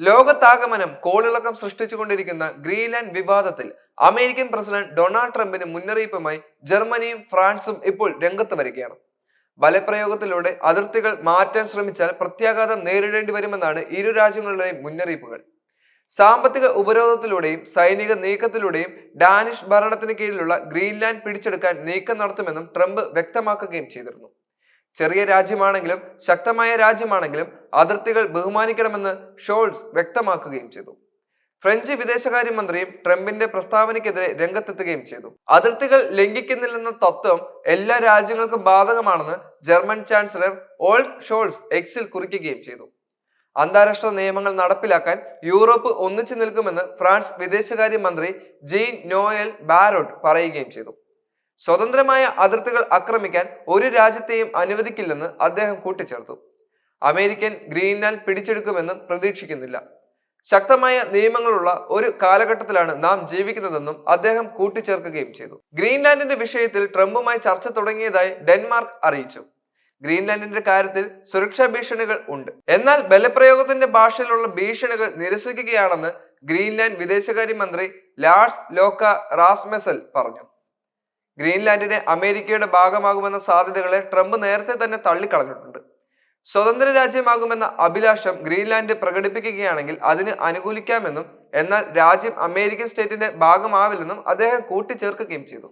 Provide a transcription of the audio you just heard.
ലോകത്താകമനം കോളിളക്കം സൃഷ്ടിച്ചുകൊണ്ടിരിക്കുന്ന ഗ്രീൻലാൻഡ് വിവാദത്തിൽ അമേരിക്കൻ പ്രസിഡന്റ് ഡൊണാൾഡ് ട്രംപിന് മുന്നറിയിപ്പുമായി ജർമ്മനിയും ഫ്രാൻസും ഇപ്പോൾ രംഗത്ത് വരികയാണ്. ബലപ്രയോഗത്തിലൂടെ അതിർത്തികൾ മാറ്റാൻ ശ്രമിച്ചാൽ പ്രത്യാഘാതം നേരിടേണ്ടി വരുമെന്നാണ് ഇരു രാജ്യങ്ങളുടെയും മുന്നറിയിപ്പുകൾ. സാമ്പത്തിക ഉപരോധത്തിലൂടെയും സൈനിക നീക്കത്തിലൂടെയും ഡാനിഷ് ഭരണത്തിന് കീഴിലുള്ള ഗ്രീൻലാൻഡ് പിടിച്ചെടുക്കാൻ നീക്കം നടത്തുമെന്നും ട്രംപ് വ്യക്തമാക്കുകയും ചെയ്തിരുന്നു. ചെറിയ രാജ്യമാണെങ്കിലും ശക്തമായ രാജ്യമാണെങ്കിലും അതിർത്തികൾ ബഹുമാനിക്കണമെന്ന് ഷോൾസ് വ്യക്തമാക്കുകയും ചെയ്തു. ഫ്രഞ്ച് വിദേശകാര്യമന്ത്രിയും ട്രംപിന്റെ പ്രസ്താവനയ്ക്കെതിരെ രംഗത്തെത്തുകയും ചെയ്തു. അതിർത്തികൾ ലംഘിക്കുന്നില്ലെന്ന തത്വം എല്ലാ രാജ്യങ്ങൾക്കും ബാധകമാണെന്ന് ജർമ്മൻ ചാൻസലർ ഓൾഫ് ഷോൾസ് എക്സിൽ കുറിക്കുകയും ചെയ്തു. അന്താരാഷ്ട്ര നിയമങ്ങൾ നടപ്പിലാക്കാൻ യൂറോപ്പ് ഒന്നിച്ചു നിൽക്കുമെന്ന് ഫ്രാൻസ് വിദേശകാര്യമന്ത്രി ജെയിൻ നോയൽ ബാരോട്ട് പറയുകയും ചെയ്തു. സ്വതന്ത്രമായ അതിർത്തികൾ ആക്രമിക്കാൻ ഒരു രാജ്യത്തെയും അനുവദിക്കില്ലെന്ന് അദ്ദേഹം കൂട്ടിച്ചേർത്തു. അമേരിക്കൻ ഗ്രീൻലാൻഡ് പിടിച്ചെടുക്കുമെന്നും പ്രതീക്ഷിക്കുന്നില്ല. ശക്തമായ നിയമങ്ങളുള്ള ഒരു കാലഘട്ടത്തിലാണ് നാം ജീവിക്കുന്നതെന്നും അദ്ദേഹം കൂട്ടിച്ചേർക്കുകയും ചെയ്തു. ഗ്രീൻലാൻഡിന്റെ വിഷയത്തിൽ ട്രംപുമായി ചർച്ച തുടങ്ങിയതായി ഡെൻമാർക്ക് അറിയിച്ചു. ഗ്രീൻലാൻഡിന്റെ കാര്യത്തിൽ സുരക്ഷാ ഭീഷണികൾ ഉണ്ട്. എന്നാൽ ബലപ്രയോഗത്തിന്റെ ഭാഷയിലുള്ള ഭീഷണികൾ നിരസിക്കുകയാണെന്ന് ഗ്രീൻലാൻഡ് വിദേശകാര്യമന്ത്രി ലാർസ് ലോക്ക റാസ്മെസൽ പറഞ്ഞു. ഗ്രീൻലാൻഡിനെ അമേരിക്കയുടെ ഭാഗമാകുമെന്ന സാധ്യതകളെ ട്രംപ് നേരത്തെ തന്നെ തള്ളിക്കളഞ്ഞിട്ടുണ്ട്. സ്വതന്ത്ര രാജ്യമാകുമെന്ന അഭിലാഷം ഗ്രീൻലാൻഡ് പ്രകടിപ്പിക്കുകയാണെങ്കിൽ അതിന് അനുകൂലിക്കാമെന്നും എന്നാൽ രാജ്യം അമേരിക്കൻ സ്റ്റേറ്റിന്റെ ഭാഗമാവില്ലെന്നും അദ്ദേഹം കൂട്ടിച്ചേർക്കുകയും ചെയ്തു.